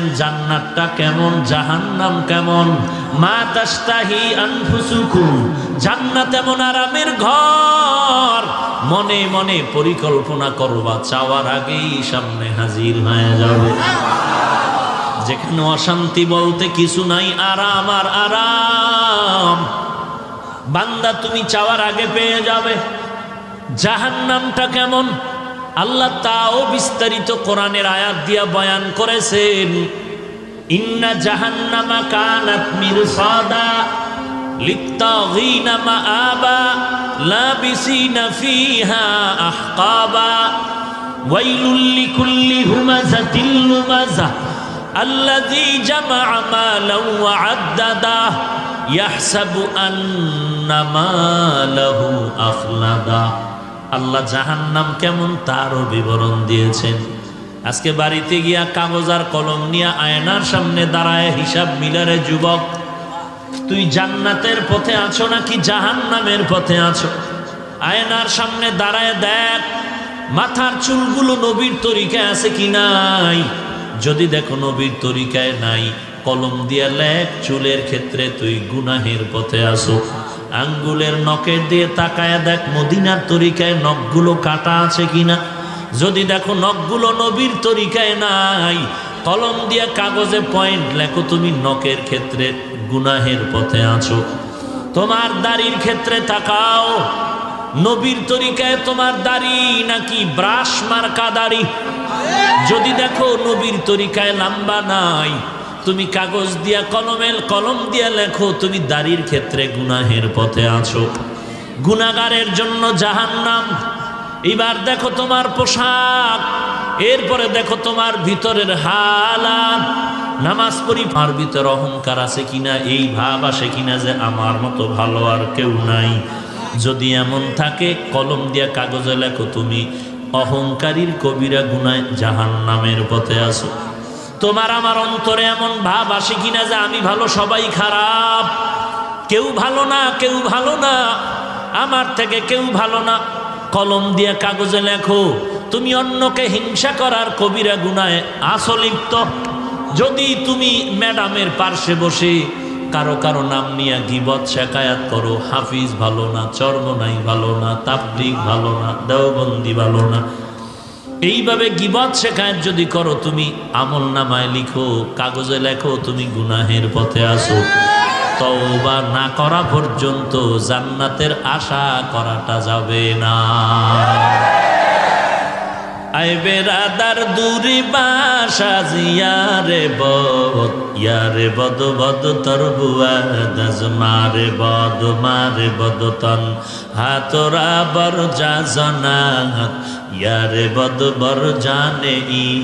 জান্নাতটা কেমন? জাহান্নাম কেমন? মা এমন আরামের ঘর। মনে মনে পরিকল্পনা করবা, চাওয়ার আগেই সামনে হাজির হয়ে যাবে। যেখানে অশান্তি বলতে কিছু নাই, আরাম আর আরাম। বান্দা, তুমি চাওয়ার আগে পেয়ে যাবে। জাহান্নামটা কেমন? আল্লাহ তাও বিস্তারিত কোরআনের আয়াত দিয়া বয়ান করেছেন, ইন্না জাহান্নামা কানাত মিরসাদা লিত্তাগীনা আবা লাবিসিনা ফিহা আহকাবা। ওয়াইলুল লিকুল্লি হুমাযাতিন লুমাযা আল্লাযী জামাআ মালাও ওয়া আদ্দাদা ইয়াহসাবু আন্না মালাহু আখলাদা। আল্লাহ জাহান্নাম কেমন তারও বিবরণ দিয়েছেন। আজকে বাড়িতে গিয়া কাগজ আর কলম নিয়ে আয়নার সামনে দাঁড়ায় হিসাব মিলারে যুবক, তুই জান্নাতের পথে আছো নাকি জাহান্নামের পথে আছো? আয়নার সামনে দাঁড়ায় দেখ, মাথার চুলগুলো নবীর তরিকায় আছে কি নাই? যদি দেখো নবীর তরিকায় নাই, কলম দিয়া লেখ, চুলের ক্ষেত্রে তুই গুনাহের পথে আসো আঙ্গুলের নখের দিয়ে তাকায় দেখ, মদিনার তরিকায় নখগুলো কাটা আছে কিনা। যদি দেখো নখগুলো নবীর তরিকায় নাই, কলম দিয়ে কাগজে পয়েন্ট লেখো, তুমি নখের ক্ষেত্রে গুনাহের পথে আছো। তোমার দাড়ির ক্ষেত্রে তাকাও। নবীর তরিকায় তোমার দাড়ি নাকি ব্রাশ মার্কা দাড়ি? যদি দেখো নবীর তরিকায় লাম্বা নাই তুমি কাগজ দিয়া কলমের কলম দিয়া লেখো, তুমি দাড়ির ক্ষেত্রে গুনাহের পথে আছো। গুনাগারের জন্য জাহান্নাম। এবার দেখো তোমার পোশাক, এরপরে দেখো তোমার ভিতরের হালাত। নামাজ পড়ি, মার ভিতর অহংকার আছে কিনা, এই ভাব আসে কিনা যে আমার মতো ভালো আর কেউ নাই। যদি এমন থাকে, কলম দিয়া কাগজে লেখো, তুমি অহংকারীর কবিরা গুনায় জাহান নামের পথে আসো তোমার আমার অন্তরে এমন ভাব আসে কিনা যে আমি ভালো, সবাই খারাপ। কেউ ভালো না, কেউ ভালো না, আমার থেকে কেউ ভালো না। কলম দিয়ে কাগজে লেখো, তুমি অন্যকে হিংসা করার কবিরা গুনায় আসলিপ্ত যদি তুমি ম্যাডামের পার্শ্বে বসে কারও কারও নাম নিয়ে গিবত শেখায়াত করো, হাফিজ ভালো না চর্মনাই ভালো না, তাবলিগ ভালো না, দেওবন্দি ভালো না। এইভাবে গিবাদ শেখায় যদি করো, তুমি আমল নামায় লিখো, কাগজে লেখো, তুমি গুনাহের পথে আসো। তওবা না করা পর্যন্ত জান্নাতের আশা করাটা যাবে না। আই বেরাদার দূরি বাসা জিয়ারে বদ, ইয়ারে বদ বদ তর বুয়া দাজ মারে বদ মারে বদ তন। হাতরা বর যা জনাত ইয়ারে বদ বর জানে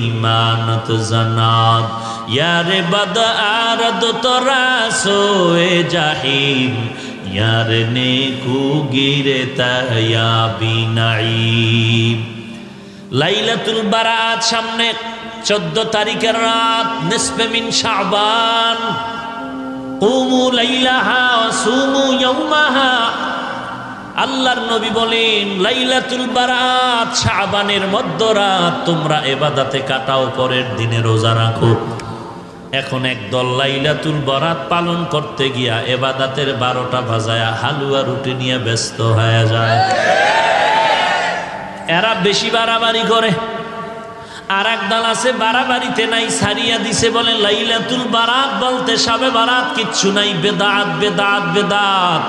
ইমানত জনাত। ইয়ারে বদ আরদ তোরা সোয়ে জাহিম, ইয়ারে নে কুগিরে তায়া বিনাইম। লাইলাতুল বারাত সামনে চোদ্দ তারিখের রাত নিসপেমিন শাবান। কুমু লাইলাহা সুমু ইয়াউমাহা। আল্লাহর নবী বলেন, লাইলাতুল বারাত শাবানের মধ্যরাত তোমরা এবাদাতে কাটাও, পরের দিনে রোজা রাখো। এখন একদল লাইলাতুল বরাত পালন করতে গিয়া এবাদাতের বারোটা বাজায়া হালুয়া রুটি নিয়ে ব্যস্ত হয়ে যায়। এরা বেশি বাড়াবাড়ি করে। আর এক দল আছে, বাড়াবাড়িতে নাই, সারিয়া দিছে বলে, লাইলাতুল বারাত বলতে সবে বারাত কিচ্ছু নাই, বেদাত বেদাত বেদাত।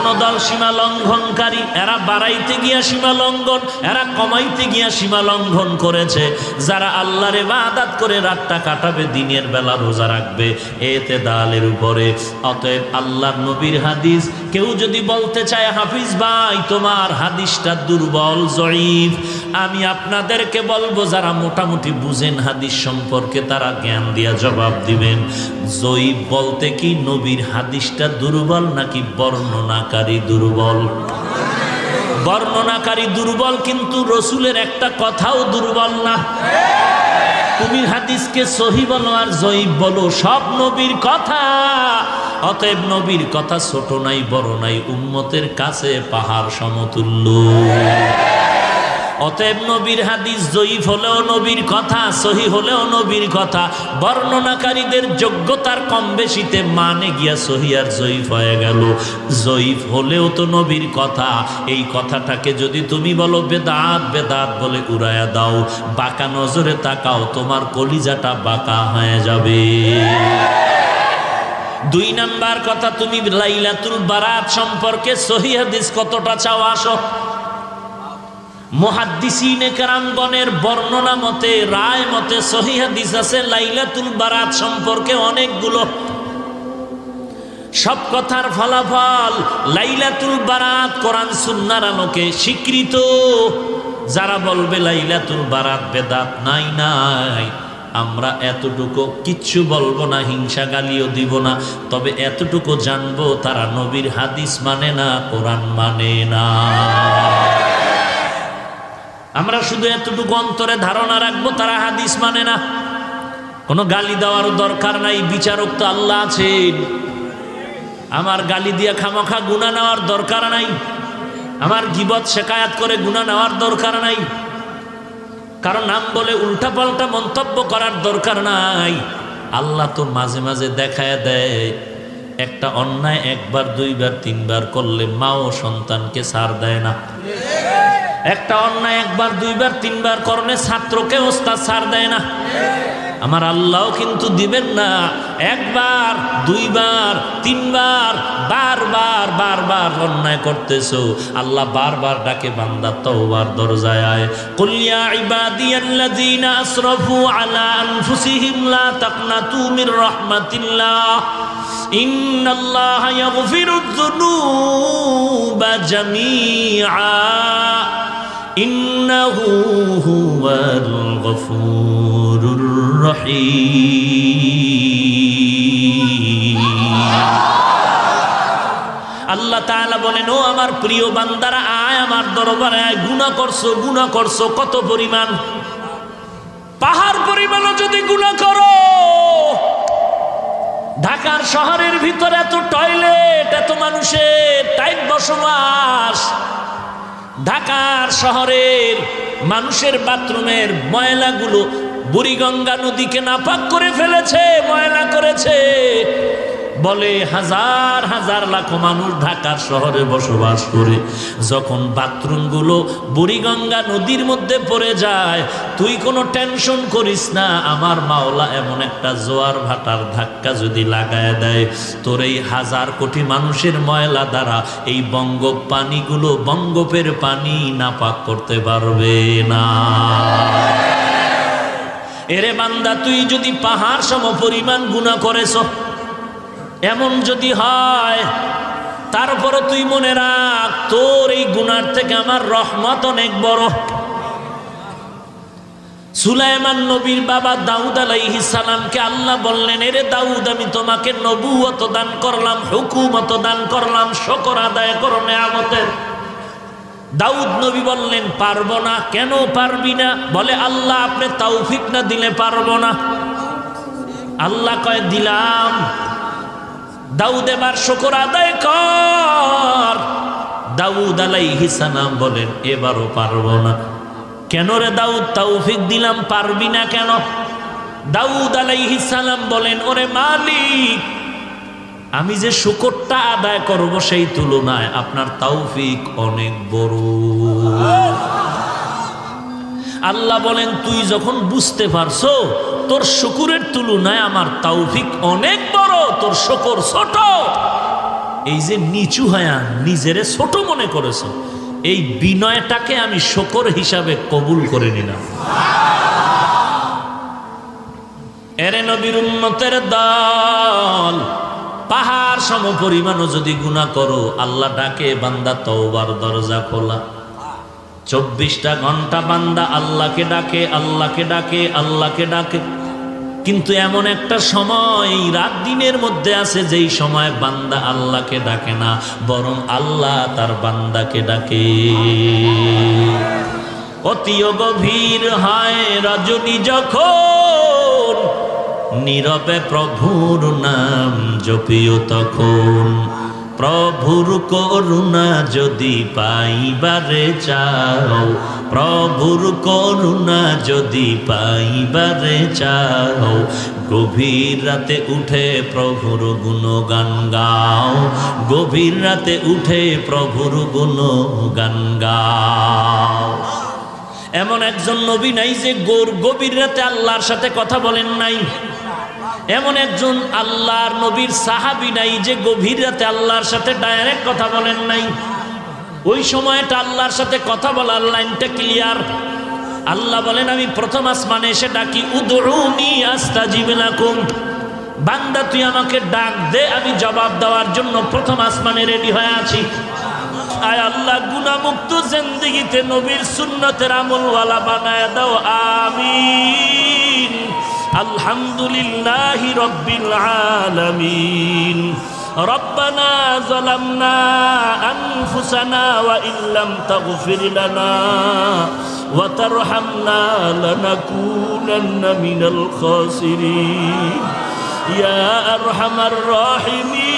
দল সীমা লঙ্ঘনকারী, এরা বাড়াইতে গিয়া সীমা লঙ্ঘন, এরা কমাইতে গিয়া সীমা লঙ্ঘন করেছে। যারা আল্লাহর ইবাদত করে রাতটা কাটাবে, দিনের বেলা রোজা রাখবে, এতে দালের উপরে। অতএব আল্লাহর নবীর হাদিস, কেউ যদি বলতে চায়, হাফিজ ভাই, তোমার হাদিসটা দুর্বল, জয়ীফ। আমি আপনাদেরকে বলব, যারা মোটামুটি বুঝেন হাদিস সম্পর্কে, তারা জ্ঞান দিয়া জবাব দিবেন। জয়ীফ বলতে কি, নবীর হাদিসটা দুর্বল নাকি বর্ণনাকারী দুর্বল। বর্ণনাকারী দুর্বল কিন্তু রসুলের একটা কথাও দুর্বল না। তুমি হাদিসকে সহি বলো আর জয়ীব বলো, সব নবীর কথা। অতএব নবীর কথা ছোট নাই, বড় নাই, উম্মতের কাছে পাহাড় সমতুল্য। অতএব নবীর হাদিস জয়ীফ হলেও নবীর কথা, সহি হলেও নবীর কথা। বর্ণনাকারীদের যোগ্যতার কম বেশিতে মানে গিয়া সহি আর জয়ীফ হয়ে গেল। জয়ীফ হলেও তো নবীর কথা। এই কথাটাকে যদি তুমি বলো, বেদাত বেদাত বলে উড়ায়া দাও। বাঁকা নজরে তাকাও, তোমার কলিজাটা বাঁকা হয়ে যাবে। দুই নাম্বার কথা, তুমি লাইলাতুল বারাত সম্পর্কে সহি হাদিস কতটা চাও আসো। মহাদ্দিসিনে কারামগণের বর্ণনা মতে, রায় মতে, সহি হাদিস আছে, লাইলাতুল বারাত সম্পর্কে অনেকগুলো। সব কথার ফলাফল লাইলাতুল বারাত কোরআন সুন্নার আলোকে স্বীকৃত। যারা বলবে লাইলাতুল বারাত বেদাত নাই নাই, আমরা এতটুকু কিচ্ছু বলব না, হিংসা গালিও দিব না, তবে এতটুকু জানব, তারা নবীর হাদিস মানে না, কোরআন মানে না। আমরা শুধু এতটুকু অন্তরে ধারণা রাখব, তারা হাদিস মানে না। কোনো গালি দেওয়ার দরকার নাই, বিচারক তো আল্লাহ আছেন। আমার গালি দিয়া খামাখা গুণা নেওয়ার দরকার নাই। আমার গিবত শেখায়াত করে গুণা নেওয়ার দরকার নাই। কারণ নাম বলে উল্টা পাল্টা মন্তব্য করার দরকার নাই। আল্লাহ তো মাঝে মাঝে দেখায় দেয়, একটা অন্যায় একবার, দুইবার, তিনবার করলে মা ও সন্তানকে সার দেয় না। একটা অন্যায় একবার, দুইবার, তিনবার করলে ছাত্রকে ওস্তাদ ছাড় দেয় না। আমার আল্লাহ কিন্তু দিবেন না। একবার, দুইবার, তিনবার, বারবার বারবার অন্যায় করতেছ। আল্লাহ বারবার ডাকে, বান্দা তওবার দরজায় আয়। কুল ইয়া ইবাদিয়াল্লাযীনা আসরাফু আলা আনফুসিহিম লা তাকনাতু মির রাহমাতিল্লাহ। ইন্নাল্লাহা ইয়াগফিরুয যুনুবা জামিআ। إنه هو الغفور الرحيم আল্লাহ তাআলা বলেন ও আমার প্রিয় বান্দারা আয় আমার দরবারে আয় গুনাহ করছো গুনাহ করছো কত পরিমাণ পাহাড় পরিমাণও যদি গুনাহ করো ঢাকার শহরের ভিতরে এত টয়লেট এত মানুষের টাইট বসবাস ঢাকার শহরের মানুষের বাথরুমের ময়লাগুলো বুড়িগঙ্গা নদীকে নাপাক করে ফেলেছে ময়লা করেছে। বলে, হাজার হাজার লাখ মানুষ ঢাকার শহরে বসবাস করে। যখন বাথরুমগুলো বুড়িগঙ্গা নদীর মধ্যে পড়ে যায়, তুই কোনো টেনশন করিস না, আমার মাওলা এমন একটা জোয়ার ভাটার ধাক্কা যদি লাগায় দেয়, তোর এই হাজার কোটি মানুষের ময়লা দ্বারা এই বঙ্গ পানিগুলো বঙ্গোপের পানি নাপাক করতে পারবে না। এরে বান্দা, তুই যদি পাহাড় সম পরিমাণ গুণা করেছ এমন যদি হয় তারপরে তুই মনে রাখ, তোর এই গুনার থেকে আমার রহমত অনেক বড়। সুলাইমান নবীর বাবা দাউদ আলাইহি সালামকে আল্লাহ বললেন, এরে দাউদ, আমি তোমাকে নবুয়ত দান করলাম, হুকুমত দান করলাম, শকর আদায় করো নেয়ামতের। দাউদ নবী বললেন, পারব না। কেন পারবি না? বলে, আল্লাহ আপনি তৌফিক না দিলে পারব না। আল্লাহ কয়, দিলাম। দাউদ এবার শকর আদায় কর। দাউদ সালাম বলেন, এবারও পারব না। কেন রে দাউদ? তৌফিক দিলাম, পারবি না কেন? দাউদ সালাম বলেন, ওরে মালিক, আমি যে শুকরটা আদায় করব সেই তুলনায় আপনার তৌফিক অনেক বড়। আল্লাহ বলেন, তুই যখন বুঝতে পারছ তোর শুকুরের তুলনায় আমার তৌফিক অনেক বড়, তোর শকর ছোট। এই যে নিচু হয়া নিজেরে ছোট মনে করেছ, এই বিনয়টাকে আমি শকর হিসাবে কবুল করে নিলাম। এরে নবীর উন্নতের দল, পাহাড় সম পরিমাণও যদি গুণা করো, আল্লাহ ডাকে, বান্দা তওবার দরজা খোলা। চব্বিশটা ঘণ্টা বান্দা আল্লাহকে ডাকে আল্লাহকে ডাকে আল্লাহকে ডাকে। কিন্তু এমন একটা সময়, রাত দিনের মধ্যে আছে যেই সময় বান্দা আল্লাহকে ডাকে না, বরং আল্লাহ তার বান্দাকে ডাকে। অতিও গভীর হয় রজনী যখন, নীরবে প্রভুর নাম জপিও তখন। প্রভুর করুণা যদি পাইবারে চাও, প্রভুর করুণা যদি পাইবারে চাও, গভীর রাতে উঠে প্রভুর গুণগান গাও, গভীর রাতে উঠে প্রভুর গুণগান গাও। এমন একজন নবী নাই যে গোর গভীর রাতে আল্লাহর সাথে কথা বলেন নাই। এমন একজন আল্লাহর নবীর সাহাবি নাই যে গভীর রাতে আল্লাহর সাথে ডাইরেক্ট কথা বলেন নাই। ওই সময়টা আল্লাহর সাথে কথা বলার লাইনটা ক্লিয়ার আল্লাহ বলেন, আমি প্রথম আসমানে এসে ডাকি উদরুনি আস্তা জীবনাকুম বান্দা, তুই আমাকে ডাক দে, আমি জবাব দেওয়ার জন্য প্রথম আসমানে রেডি হয়ে আছি। আল্লাহ গুনামুক্ত জিন্দিগিতে নবীর সুন্নতের আমলওয়ালা বানায় দাও, আমিন। আলহামদুলিল্লাহি রব্বিল আলামিন ربنا ظلمنا أنفسنا وإن لم تغفر لنا وترحمنا لنكونن من الخاسرين يا أرحم الراحمين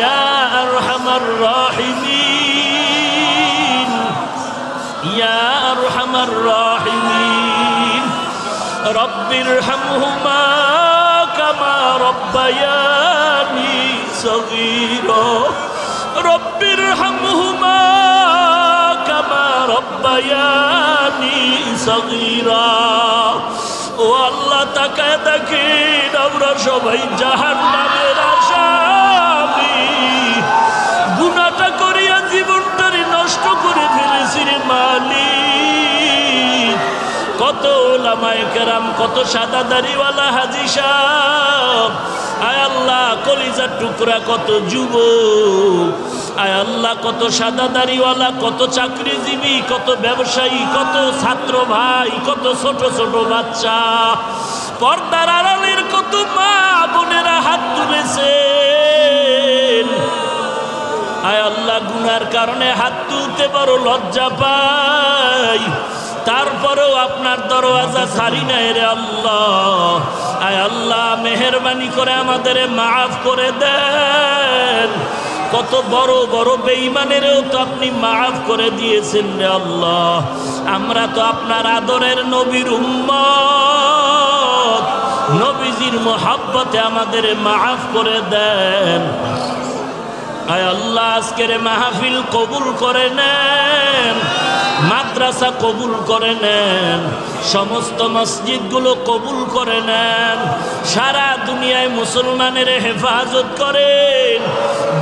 يا أرحم الراحمين يا أرحم الراحمين রব্বির হামহুমা কামা রব্বায়ানি সগীর। রব্বির হামহুমা কামা রব্বায়ানি সগীরা। ও আল্লাহ তাকায় দেখেন, আমরা সবাই জাহান্নামের আশা। কত ওলামায় কেরাম, কত সাদা দাড়িওয়ালা হাজি সাহ আয় আল্লাহ, কলিজার টুকরা কত যুব আয় আল্লাহ, কত সাদা দাড়িওয়ালা কত চাকরিজীবী, কত ব্যবসায়ী, কত ছাত্র ভাই, কত ছোট ছোট বাচ্চা। পর্দার আড়ালের কত মা বোনেরা হাত তুলেছে আয় আল্লাহ, গুনার কারণে হাত তুলতে বড় লজ্জা পাই। তারপরেও আপনার দরওয়াজা ছাড়ি নাই রে আল্লাহ। আয় আল্লাহ, মেহরবানি করে আমাদের মাফ করে দেন। কত বড় বড় বেঈমানেরও তো আপনি মাফ করে দিয়েছেন রে আল্লাহ। আমরা তো আপনার আদরের নবীর উম্মত। নবীজির মোহাব্বতে আমাদের মাফ করে দেন। আয় আল্লাহ, আজকের মাহফিল কবুল করে নেন। মাদ্রাসা কবুল করে নেন, সমস্ত মসজিদগুলো কবুল করে নেন, সারা দুনিয়ায় মুসলমানের হেফাজত করেন,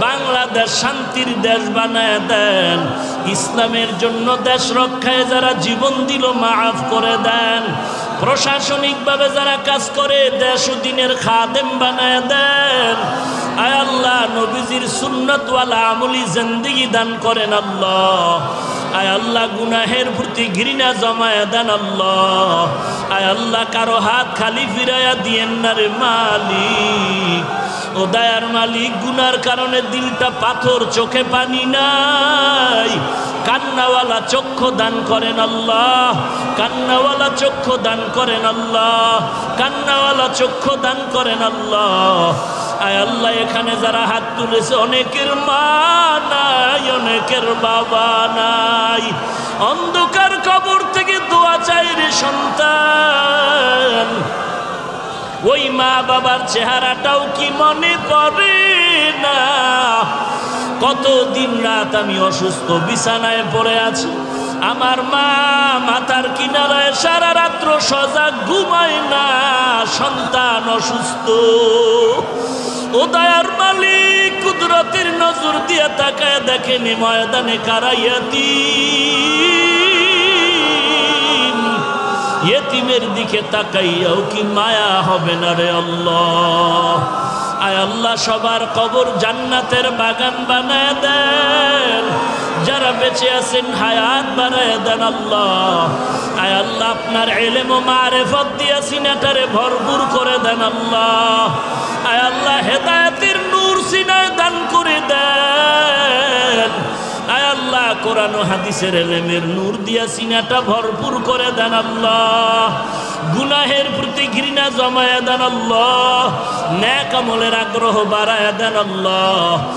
বাংলাদেশ শান্তির দেশ বানায় দেন, ইসলামের জন্য দেশ রক্ষায় যারা জীবন দিল মাফ করে দেন, প্রশাসনিকভাবে যারা কাজ করে দেশ দিনের খাদেম বানায় দেন। আয় আল্লাহ, নবীজির সুন্নতওয়ালা আমলি জিন্দিগি দান করেন আল্লাহ। আয় আল্লাহ গুনাহের প্রতি ঘৃণা জমায় দেন আল্লাহ। আয় আল্লাহ কারও হাত খালি ফিরাইয়া দিয়েন না রে মালিক। ও দয়ার মালিক, গুনার কারণে দিলটা পাথর চোখে পানি নাই। কান্নাওয়ালা চক্ষু দান করেন আল্লাহ। কান্নাওয়ালা চক্ষু দান করেন আল্লাহ। কান্নাওয়ালা চক্ষু দান করেন আল্লাহ। আয় আল্লাহ, এখানে যারা হাত তুলেছে, অনেকের মা নাই, অনেকের বাবা নাই। অন্ধকার কবর থেকে দোয়া চাই রে সন্তান। ওই মা বাবার চেহারাটাও কি মনে পড়ে না? কত দিন রাত আমি অসুস্থ, বিছানায় পড়ে আছি। আমার মা মাথার কিনারায় সারা রাত্র সজাগ ঘুমায় না, সন্তান অসুস্থ। ও মালিক কুদরতের নজর দিয়ে তাকায় দেখেনি ময়দানে কারাইয়াতি ইয়েতিমের দিকে তাকাইয়াও কি মায়া হবে না রে আল্লাহ? আয় আল্লাহ, সবার কবর জান্নাতের বাগান বানায় দেন। যারা বেঁচে আছেন হায়াত বানায় দেন আল্লাহ। আয় আল্লাহ, আপনার এলেম ও মারেফত দিয়া সিনাটারে ভরপুর করে দেন আল্লাহ। আয় আল্লাহ, হেদায়তের নূর সিনায় দান করে দেন। আয় আল্লাহ, কোরআন হাদিসের এলেমের নূর দিয়া সিনাটা ভরপুর করে দেন আল্লাহ। গুনাহের প্রতি ঘৃণা জমায়া দেন আল্লাহ। ন্যাক আমলের আগ্রহ বাড়ায় দেন আল্লাহ।